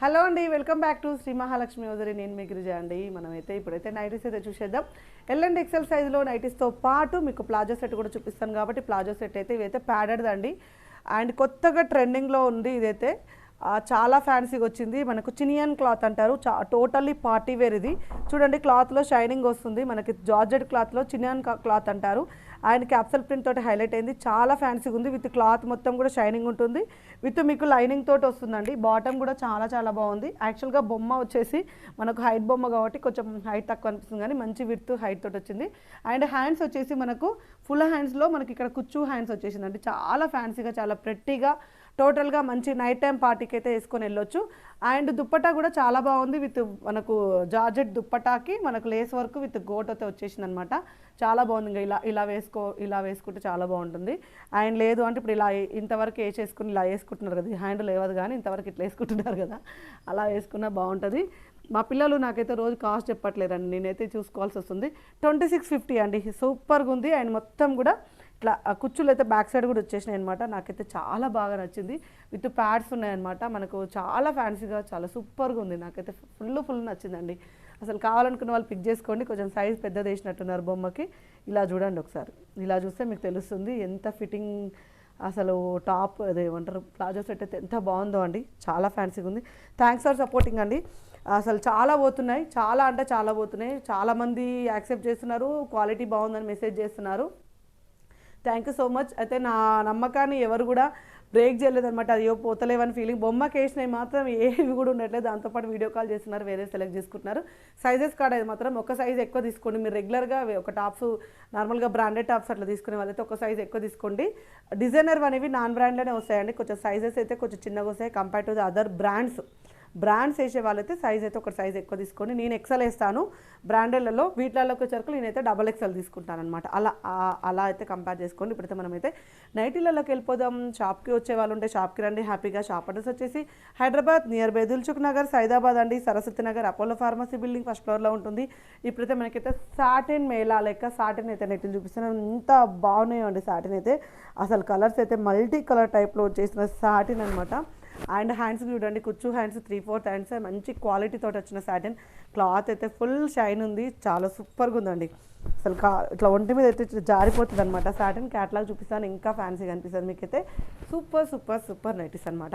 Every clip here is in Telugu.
హలో అండి welcome back to Shri Mahalakshmi ఓదరి నేను మీ గిరిజ అండి. మనమైతే ఇప్పుడైతే నైటీస్ అయితే చూసేద్దాం. ఎల్ అండ్ ఎక్సెల్ సైజులో నైటీస్తో పాటు మీకు ప్లాజో సెట్ కూడా చూపిస్తాను కాబట్టి ప్లాజో సెట్ అయితే ఇవైతే ప్యాడెడ్ అండి. అండ్ కొత్తగా ట్రెండింగ్లో ఉంది ఇదైతే. చాలా ఫ్యాన్సీగా వచ్చింది. మనకు చినియన్ క్లాత్ అంటారు. చా టోటల్లీ పార్టీ వేర్ ఇది. చూడండి క్లాత్లో షైనింగ్ వస్తుంది. మనకి జార్జెట్ క్లాత్లో చినియన్ క్లాత్ అంటారు. అండ్ క్యాప్సల్ ప్రింట్ తోటి హైలైట్ అయింది. చాలా ఫ్యాన్సీగా ఉంది విత్ క్లాత్ మొత్తం కూడా షైనింగ్ ఉంటుంది. విత్ మీకు లైనింగ్ తోటి వస్తుందండి. బాటమ్ కూడా చాలా చాలా బాగుంది. యాక్చువల్గా బొమ్మ వచ్చేసి మనకు హైట్ బొమ్మ కాబట్టి కొంచెం హైట్ తక్కువ అనిపిస్తుంది కానీ మంచి విత్ హైట్ తోటి వచ్చింది. అండ్ హ్యాండ్స్ వచ్చేసి మనకు ఫుల్ హ్యాండ్స్లో మనకి ఇక్కడ కుచ్చు హ్యాండ్స్ వచ్చేసిందండి. చాలా ఫ్యాన్సీగా చాలా ప్రెట్టీగా టోటల్గా మంచి నైట్ టైం పార్టీకి అయితే వేసుకొని వెళ్ళొచ్చు. అండ్ దుప్పటా కూడా చాలా బాగుంది. విత్ మనకు జార్జెట్ దుప్పటాకి మనకు లేస్ వర్క్ విత్ గోట్ అయితే వచ్చేసింది అనమాట చాలా బాగుంది. ఇంకా ఇలా ఇలా వేసుకో ఇలా వేసుకుంటే చాలా బాగుంటుంది. ఆయన లేదు అంటే ఇప్పుడు ఇలా ఇంతవరకు వేసేసుకుని ఇలా వేసుకుంటున్నారు కదా హ్యాండ్ లేవదు కానీ ఇంతవరకు ఇట్లా వేసుకుంటున్నారు కదా అలా వేసుకున్నా బాగుంటుంది. మా పిల్లలు నాకైతే రోజు కాస్ట్ చెప్పట్లేదండి. నేనైతే చూసుకోవాల్సి వస్తుంది. ట్వంటీ సిక్స్ ఫిఫ్టీ అండి. సూపర్గా ఉంది. అండ్ మొత్తం కూడా ఇట్లా ఆ కుచ్చులు అయితే బ్యాక్ సైడ్ కూడా వచ్చేసినాయి అనమాట నాకైతే చాలా బాగా నచ్చింది. విత్ ప్యాడ్స్ ఉన్నాయన్నమాట. మనకు చాలా ఫ్యాన్సీగా చాలా సూపర్గా ఉంది. నాకైతే ఫుల్ ఫుల్ నచ్చిందండి. అసలు కావాలనుకున్న వాళ్ళు పిక్ చేసుకోండి. కొంచెం సైజ్ పెద్దది వేసినట్టున్నారు బొమ్మకి. ఇలా చూడండి ఒకసారి. ఇలా చూస్తే మీకు తెలుస్తుంది ఎంత ఫిట్టింగ్ అసలు టాప్ ఏమంటారు? ప్లాజో సెట్ అయితే ఎంత బాగుందో అండి. చాలా ఫ్యాన్సీగా ఉంది. థ్యాంక్స్ ఫర్ సపోర్టింగ్ అండి. అసలు చాలా పోతున్నాయి. చాలా అంటే చాలా పోతున్నాయి. చాలామంది యాక్సెప్ట్ చేస్తున్నారు. క్వాలిటీ బాగుందని మెసేజ్ చేస్తున్నారు. థ్యాంక్ యూ సో మచ్ అయితే నా నమ్మకాన్ని ఎవరు కూడా బ్రేక్ చేయలేదన్నమాట. అయ్యో పోతలేవని ఫీలింగ్ బొమ్మకి వేసినవి మాత్రం ఏవి కూడా ఉండట్లేదు. దాంతోపాటు వీడియో కాల్ చేస్తున్నారు. వేరే సెలెక్ట్ చేసుకుంటున్నారు. సైజెస్ కాడ అది మాత్రం ఒక సైజ్ ఎక్కువ తీసుకోండి. మీరు రెగ్యులర్గా ఒక టాప్స్ నార్మల్గా బ్రాండెడ్ టాప్స్ అట్లా తీసుకునే వాళ్ళైతే ఒక సైజ్ ఎక్కువ తీసుకోండి. డిజైనర్ అనేవి నాన్ బ్రాండ్లోనే వస్తాయండి. కొంచెం సైజెస్ అయితే కొంచెం చిన్నగా వస్తాయి. Compare to the other brands brands వేసే వాళ్ళైతే సైజ్ అయితే ఒక సైజ్ ఎక్కువ తీసుకోండి. నేను ఎక్సెల్ వేస్తాను. బ్రాండెడ్లలో వీటిలోకి వచ్చరికి నేనైతే డబల్ ఎక్సెల్ తీసుకుంటాను అనమాట అలా అలా అయితే కంపేర్ చేసుకోండి. ఇప్పుడైతే మనమైతే నైటీలలోకి వెళ్ళిపోదాం. షాప్కి వచ్చే వాళ్ళు ఉంటే షాప్కి రండి. హ్యాపీగా షాప్ అడ్రస్ వచ్చేసి Hyderabad near by Dilsukhnagar Saidabad అండి. Saraswati Nagar Apollo pharmacy building first ఫ్లోర్లో ఉంటుంది. ఇప్పుడైతే మనకైతే సాటిన్ మేళా లెక్క సాటిన్ అయితే నెట్టిని చూపిస్తున్నాను. ఎంత బాగున్నాయో అండి సాటిన్ అయితే. అసలు కలర్స్ అయితే మల్టీ కలర్ టైప్లో వచ్చేసిన సాటిన్ అనమాట అండ్ హ్యాండ్స్ చూడండి కుచ్చు హ్యాండ్స్ త్రీ ఫోర్త్ హ్యాండ్స్ మంచి క్వాలిటీ తోటి వచ్చిన సాటిన్ క్లాత్ అయితే ఫుల్ షైన్ ఉంది చాలా సూపర్గా ఉందండి. అసలు కా ఇట్లా ఒంటి మీద అయితే జారిపోతుంది అనమాట సాటిన్ క్యాట్లాగ్ చూపిస్తాను ఇంకా ఫ్యాన్సీగా అనిపిస్తుంది మీకైతే. సూపర్ సూపర్ సూపర్ నైటీస్ అనమాట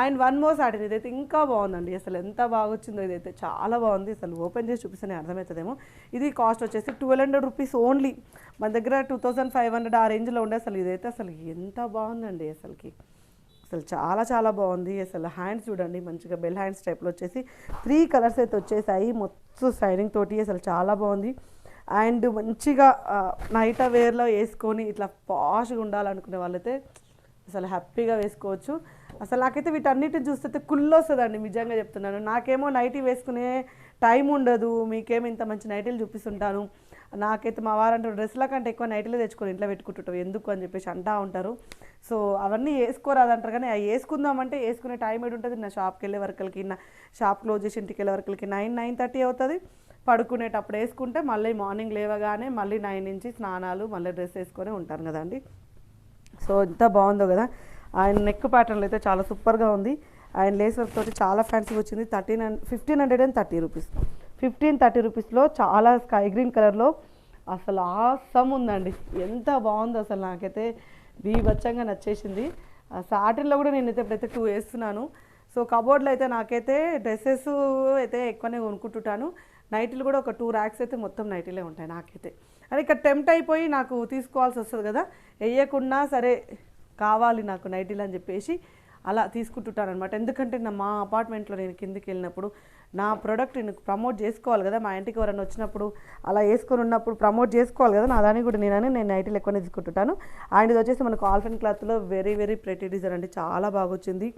అండ్ వన్ మోర్ సాటిన్ ఇదైతే ఇంకా బాగుందండి. అసలు ఎంత బాగా వచ్చిందో ఇదైతే చాలా బాగుంది. అసలు ఓపెన్ చేసి చూపిస్తే అర్థమవుతుందేమో. ఇది కాస్ట్ వచ్చేసి ట్వెల్వ్ హండ్రెడ్ రూపీస్ ఓన్లీ మన దగ్గర టూ థౌసండ్ ఫైవ్ హండ్రెడ్ ఆ రేంజ్లో ఉండే అసలు ఇదైతే అసలు ఎంత బాగుందండి అసలుకి. అసలు చాలా చాలా బాగుంది. అసలు హ్యాండ్స్ చూడండి మంచిగా బెల్ హ్యాండ్స్ టైప్లో వచ్చేసి త్రీ కలర్స్ అయితే వచ్చేసాయి. మొత్తం షైనింగ్ తోటి అసలు చాలా బాగుంది. అండ్ మంచిగా నైట్ వేర్లో వేసుకొని ఇట్లా పాష్గా ఉండాలనుకునే వాళ్ళైతే అసలు హ్యాపీగా వేసుకోవచ్చు. అసలు నాకైతే వీటన్నిటిని చూస్తే కుళ్ళు వస్తుందండి నిజంగా చెప్తున్నాను. నాకేమో నైటీ వేసుకునే టైం ఉండదు. మీకేమో ఇంత మంచి నైటీలు చూపిస్తుంటాను. నాకైతే మా వారంటే డ్రెస్ల కంటే ఎక్కువ నైట్లో తెచ్చుకొని ఇంట్లో పెట్టుకుంటుంటావు. ఎందుకు అని చెప్పేసి అంటా ఉంటారు. సో అవన్నీ వేసుకోరాదంటారు కానీ అవి వేసుకుందామంటే వేసుకునే టైం ఏడు ఉంటుంది నా షాప్కి వెళ్ళే వరకలకి నా షాప్ క్లోజ్ చేసి ఇంటికి వెళ్ళే వరకలకి నైన్ నైన్ థర్టీ అవుతుంది. పడుకునేటప్పుడు వేసుకుంటే మళ్ళీ మార్నింగ్ లేవగానే మళ్ళీ నైన్ నుంచి స్నానాలు మళ్ళీ డ్రెస్ వేసుకొని ఉంటాను కదండి సో ఎంత బాగుందో కదా. ఆయన నెక్ ప్యాటర్న్లో అయితే చాలా సూపర్గా ఉంది. ఆయన లేస్ వర్క్ తోటి చాలా ఫ్యాన్సీ వచ్చింది. Thirteen fifteen hundred and thirty rupees fifteen thirty రూపీస్లో చాలా స్కై గ్రీన్ కలర్లో. అసలు ఆసం ఉందండి. ఎంత బాగుందో అసలు నాకైతే బీభత్సంగా నచ్చేసింది. ఆ సాటిన్లో కూడా నేనైతే ఇప్పుడైతే టూ వేస్తున్నాను. సో కబోర్డ్లో అయితే నాకైతే డ్రెస్సెస్ అయితే ఎక్కువనే కొనుక్కుంటుంటాను. నైట్లు కూడా ఒక టూ ర్యాక్స్ అయితే మొత్తం నైటీలే ఉంటాయి నాకైతే. అది ఇక్కడ టెంప్ట్ అయిపోయి నాకు తీసుకోవాల్సి వస్తుంది కదా? వేయకున్నా సరే కావాలి నాకు నైటీలు అని చెప్పేసి అలా తీసుకుంటుంటాను అనమాట ఎందుకంటే నా మా అపార్ట్మెంట్లో నేను కిందికి వెళ్ళినప్పుడు నా ప్రోడక్ట్ నేను ప్రమోట్ చేసుకోవాలి కదా? మా ఇంటికి ఎవరైనా వచ్చినప్పుడు అలా వేసుకొని ఉన్నప్పుడు ప్రమోట్ చేసుకోవాలి కదా? నా దానికి కూడా నేనని నేను నైటీలు ఎక్కువ తీసుకుంటుంటాను. అండ్ ఇది వచ్చేసి మనకు ఆల్ఫెన్ క్లాత్లో వెరీ వెరీ ప్రెటీ డిజైన్ అండి. చాలా బాగా వచ్చింది.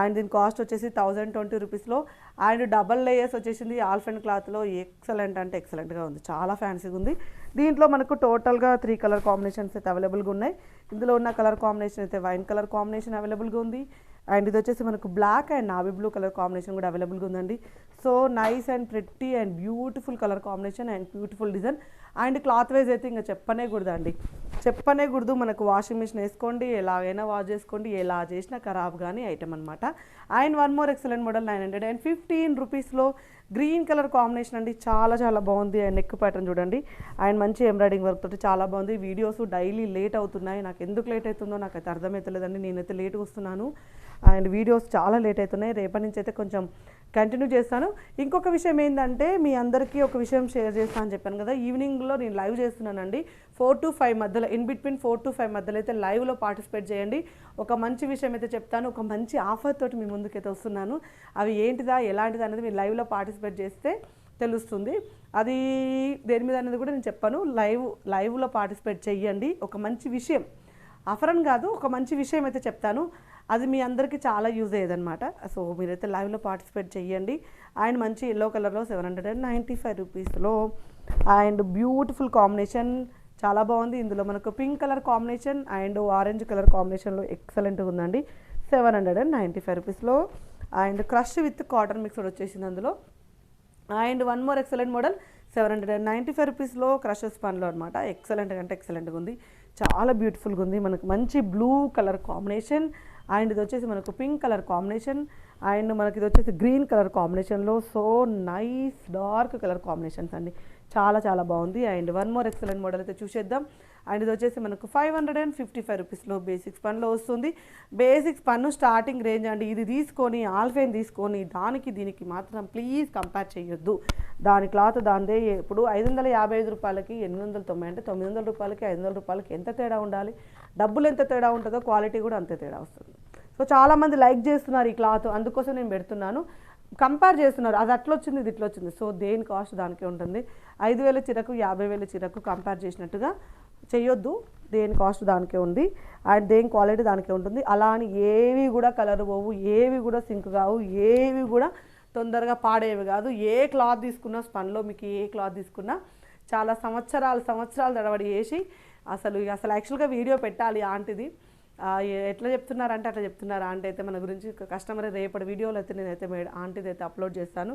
అండ్ దీని కాస్ట్ వచ్చేసి థౌజండ్ ట్వంటీ రూపీస్లో అండ్ డబల్ లేయర్స్ వచ్చేసింది ఆల్ఫెన్ క్లాత్లో ఎక్సలెంట్ అంటే ఎక్సలెంట్గా ఉంది. చాలా ఫ్యాన్సీగా ఉంది. దీంట్లో మనకు టోటల్గా త్రీ కలర్ కాంబినేషన్స్ అయితే అవైలబుల్గా ఉన్నాయి. ఇందులో ఉన్న కలర్ కాంబినేషన్ అయితే వైన్ కలర్ కాంబినేషన్ అవైలబుల్గా ఉంది. అండ్ ఇది వచ్చేసి మనకు black and navy blue colour combination కూడా అవైలబుల్గా ఉందండి. So nice and pretty and beautiful colour combination and beautiful design. And cloth wise అయితే ఇంకా చెప్పనే కూడదండి చెప్పనే కూడదు మనకు వాషింగ్ మిషన్ వేసుకోండి ఎలాగైనా వాష్ చేసుకోండి ఎలా చేసినా ఖరాబ్ కానీ ఐటమ్ అనమాట and one more excellent model nine hundred and fifteen రూపీస్లో గ్రీన్ కలర్ కాంబినేషన్ అండి. చాలా చాలా బాగుంది. అండ్ నెక్ ప్యాటర్న్ చూడండి. అండ్ మంచి ఎంబ్రాయిడింగ్ వర్క్ తోటి చాలా బాగుంది. వీడియోస్ డైలీ లేట్ అవుతున్నాయి. నాకు ఎందుకు లేట్ అవుతుందో నాకైతే అర్థమవుతలేదండి నేనైతే లేట్గా వస్తున్నాను. అండ్ వీడియోస్ చాలా లేట్ అవుతున్నాయి. రేపటి నుంచి అయితే కొంచెం కంటిన్యూ చేస్తాను. ఇంకొక విషయం ఏంటంటే మీ అందరికీ ఒక విషయం షేర్ చేస్తాను అని చెప్పాను కదా ఈవినింగ్లో నేను లైవ్ చేస్తున్నానండి. ఫోర్ టు ఫైవ్ మధ్యలో in between four to five మధ్యలో అయితే లైవ్లో పార్టిసిపేట్ చేయండి. ఒక మంచి విషయం అయితే చెప్తాను ఒక మంచి ఆఫర్ తోటి మీ ముందుకైతే వస్తున్నాను. అవి ఏంటిదా ఎలాంటిదా అనేది మీరు లైవ్లో పార్టిసిపేట్ చేస్తే తెలుస్తుంది. అది దేని మీద అనేది కూడా నేను చెప్పాను. లైవ్ లైవ్లో పార్టిసిపేట్ చేయండి. ఒక మంచి విషయం ఆఫర్ అని కాదు ఒక మంచి విషయం అయితే చెప్తాను. అది మీ అందరికీ చాలా యూజ్ అయ్యేదన్నమాట. సో మీరైతే లైవ్లో పార్టిసిపేట్ చేయండి అండ్ మంచి ఎల్లో కలర్లో seven hundred and ninety five రూపీస్లో అండ్ బ్యూటిఫుల్ కాంబినేషన్ చాలా బాగుంది. ఇందులో మనకు pink colour combination and orange colour కాంబినేషన్లో ఎక్సలెంట్గా ఉందండి. Seven hundred and ninety five రూపీస్లో and crush with cotton mixed వచ్చేసింది అందులో. And one more excellent model seven hundred and ninety five రూపీస్లో క్రషెస్ పన్లో అనమాట ఎక్సలెంట్ అంటే ఎక్సలెంట్గా ఉంది. చాలా బ్యూటిఫుల్గా ఉంది. మనకు మంచి బ్లూ కలర్ కాంబినేషన్ అండ్ ఇది వచ్చేసి మనకు పింక్ కలర్ కాంబినేషన్ అండ్ మనకి ఇది వచ్చేసి గ్రీన్ కలర్ కాంబినేషన్లో so nice dark colour combinations అండి. చాలా చాలా బాగుంది. And one more excellent model అయితే చూసేద్దాం. అండ్ ఇది వచ్చేసి మనకు five hundred and fifty five రూపీస్లో బేసిక్స్ పన్నులో వస్తుంది. బేసిక్స్ పన్ను స్టార్టింగ్ రేంజ్ అండి. ఇది తీసుకొని ఆల్ఫైన్ తీసుకొని దానికి దీనికి మాత్రం ప్లీజ్ కంపేర్ చేయొద్దు. దాని క్లాత్ దానిదే ఇప్పుడు ఐదు వందల యాభై ఐదు రూపాయలకి ఎనిమిది వందల తొంభై అంటే తొమ్మిది వందల రూపాయలకి ఐదు వందల రూపాయలకి ఎంత తేడా ఉండాలి? డబ్బులు ఎంత తేడా ఉంటుందో క్వాలిటీ కూడా అంతే తేడా వస్తుంది. సో చాలామంది లైక్ చేస్తున్నారు ఈ క్లాత్. అందుకోసం నేను పెడుతున్నాను. కంపేర్ చేస్తున్నారు. అది అట్లా వచ్చింది ఇది ఇట్లా వచ్చింది. సో దేని కాస్ట్ దానికే ఉంటుంది. ఐదు వేల చీరకు యాభై వేల చీరకు కంపేర్ చేసినట్టుగా చేయొద్దు దేని కాస్ట్ దానికే ఉంది. అండ్ దేని క్వాలిటీ దానికే ఉంటుంది. అలా అని ఏవి కూడా కలర్ పోవు ఏవి కూడా సింక్ కావు ఏవి కూడా తొందరగా పాడేవి కాదు. ఏ క్లాత్ తీసుకున్నా స్పన్లో మీకు ఏ క్లాత్ తీసుకున్నా చాలా సంవత్సరాలు సంవత్సరాలు తడబడి వేసి అసలు అసలు యాక్చువల్గా వీడియో పెట్టాలి ఆంటీది. ఎట్లా చెప్తున్నారంటే అట్లా చెప్తున్నారు ఆంటీ అయితే మన గురించి కస్టమర్ రేపటి వీడియోలో అయితే నేనైతే మేడ ఆంటీది అయితే అప్లోడ్ చేస్తాను.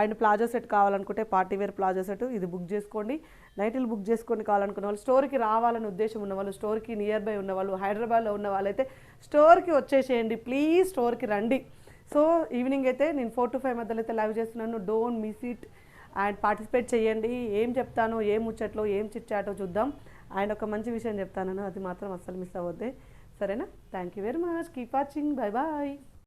అండ్ ప్లాజో సెట్ కావాలనుకుంటే పార్టీ వేర్ ప్లాజో సెట్ ఇది బుక్ చేసుకోండి. నైట్లు బుక్ చేసుకొని కావాలనుకున్న వాళ్ళు స్టోర్కి రావాలని ఉద్దేశం ఉన్న వాళ్ళు స్టోర్కి నియర్ బై ఉన్న వాళ్ళు హైదరాబాద్లో ఉన్న వాళ్ళైతే స్టోర్కి వచ్చేసేయండి. ప్లీజ్ స్టోర్కి రండి. సో ఈవినింగ్ అయితే నేను ఫోర్ టు ఫైవ్ మధ్యలో అయితే లైవ్ చేస్తున్నాను. Don't miss it and participate చేయండి. ఏం చెప్తానో ఏం ముచ్చట్లో ఏం చిట్చాటో చూద్దాం. అండ్ ఒక మంచి విషయం చెప్తాను అది మాత్రం అస్సలు మిస్ అవ్వద్దే. సరేనా? Thank you very much keep watching bye bye